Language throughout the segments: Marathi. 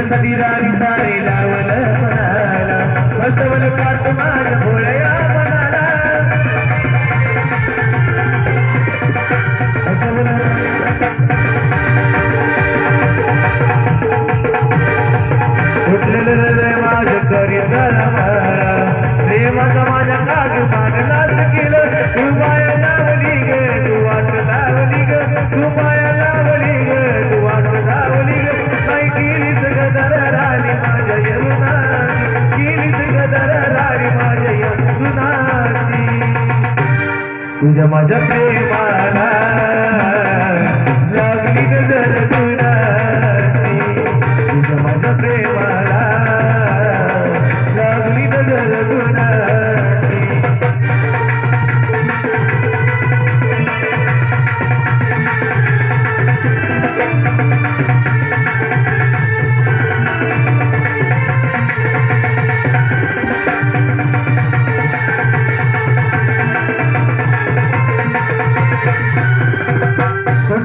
तुझ्यासाठी राणी सारे लावलं बसवल बसवलं माझ भोळ्या उठलेलं हृदय करी प्रेमाचा माझ्या काजू मानलाच केलं. तू तुझ्या माझ्या प्रेमाला लागली नजर.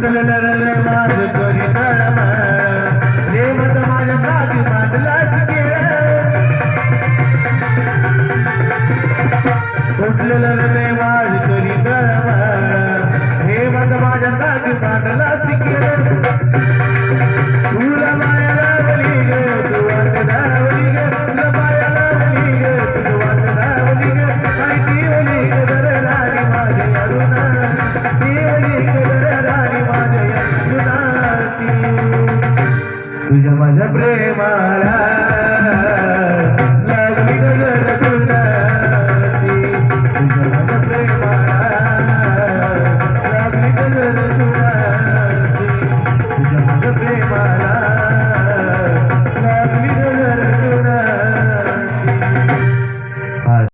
कुंडलेलं हृदय माझ करी तळमळ प्रेमच माझ्या कागी मांडलाच केळ कुंडलेलं हृदय माझं करी तळमळ प्रेमच माझ्या कागी मांडलाच तुझ्या माझ्या प्रेमाला